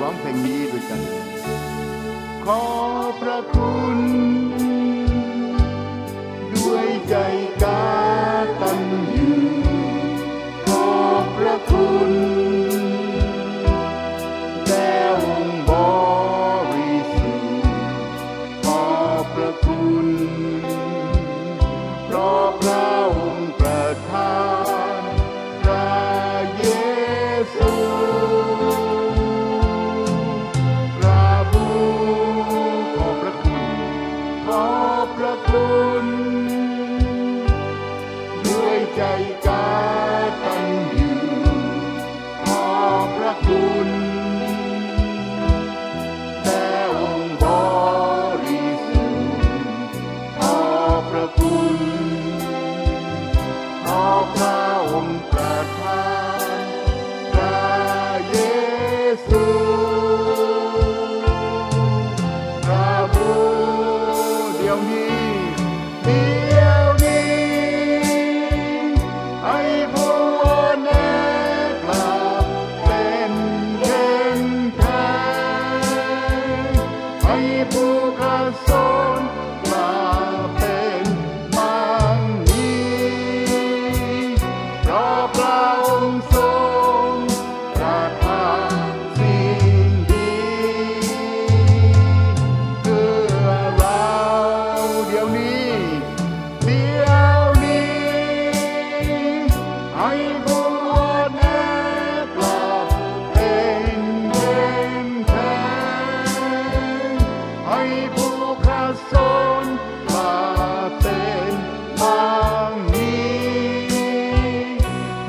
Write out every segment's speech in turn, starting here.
ร้องเพลงนี้ด้วยกัน ขอพระคุณ ด้วยใจกาตันยูขอพระคุณแด่องบริสุทธิ์ขอพระคุณ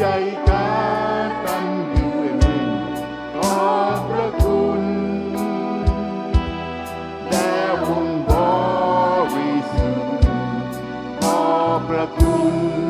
ใจกาตันอยู่เองขอพระคุณแด่วงบริสุทธิ์ขอพระคุณ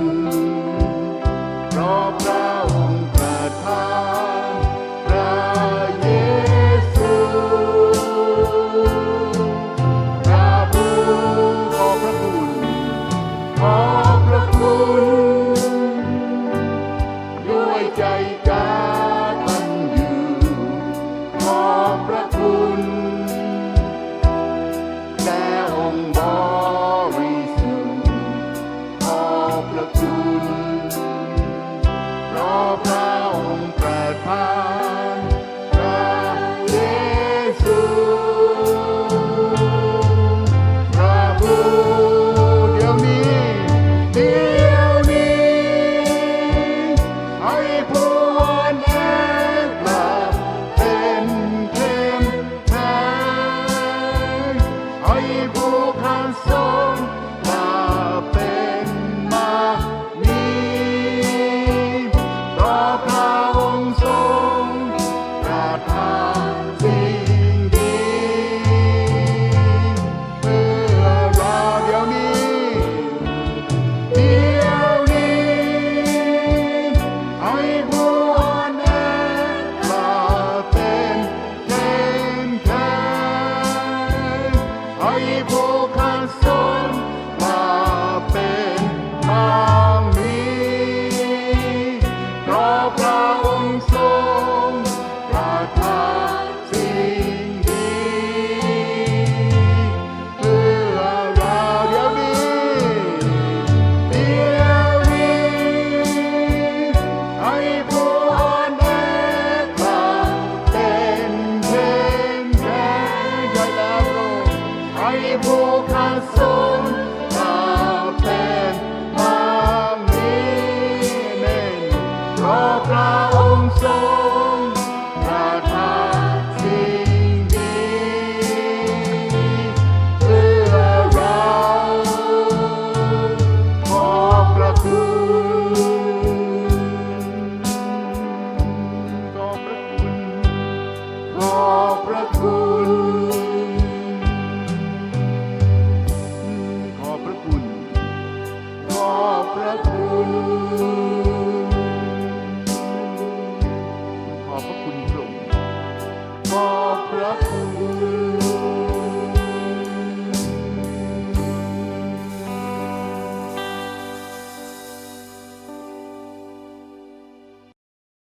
不怕风 พระคุณ